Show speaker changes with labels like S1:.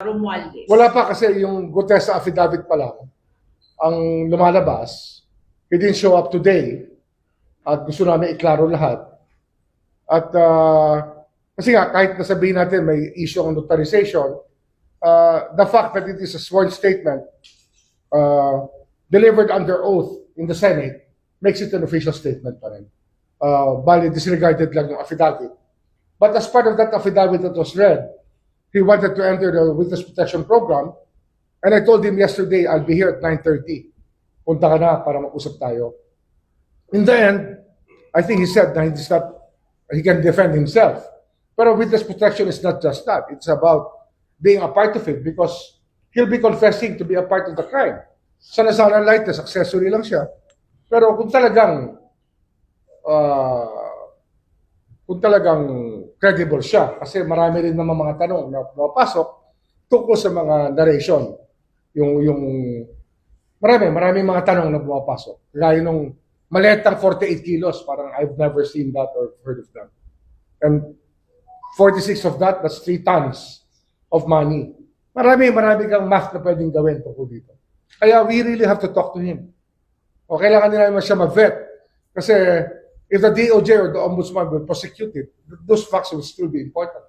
S1: Romualdez.
S2: Wala pa kasi yung Gutesa affidavit pa lang ang lumalabas. He didn't show up today at gusto namin iklaro lahat. At ah, kasi nga, kahit nasabihin natin may issue ang notarization, ah, the fact that it is a sworn statement uh, delivered under oath in the Senate makes it an official statement pa rin. Uh, bali, disregarded lang yung affidavit. But as part of that affidavit that was read, he wanted to enter the witness protection program. And I told him yesterday, I'll be here at 9.30. Punta ka na para mag-usap tayo. In the end, I think he said na he's not, he can defend himself. Pero witness protection is not just that. It's about being a part of it because he'll be confessing to be a part of the crime. Sa Nazaran Lightness, accessory lang siya. Pero kung talagang ah, kung talagang credible siya kasi marami rin naman mga tanong na pumapasok tungkol sa mga narration. Yung yung marami, marami mga tanong na pumapasok. Gaya nung maletang 48 kilos, parang I've never seen that or heard of that. And 46 of that, that's 3 tons of money. Marami, marami kang math na pwedeng gawin tungkol dito. Kaya we really have to talk to him. O kailangan nila naman siya ma-vet. Kasi if the DOJ or the Ombudsman will prosecute it, those facts will still be important.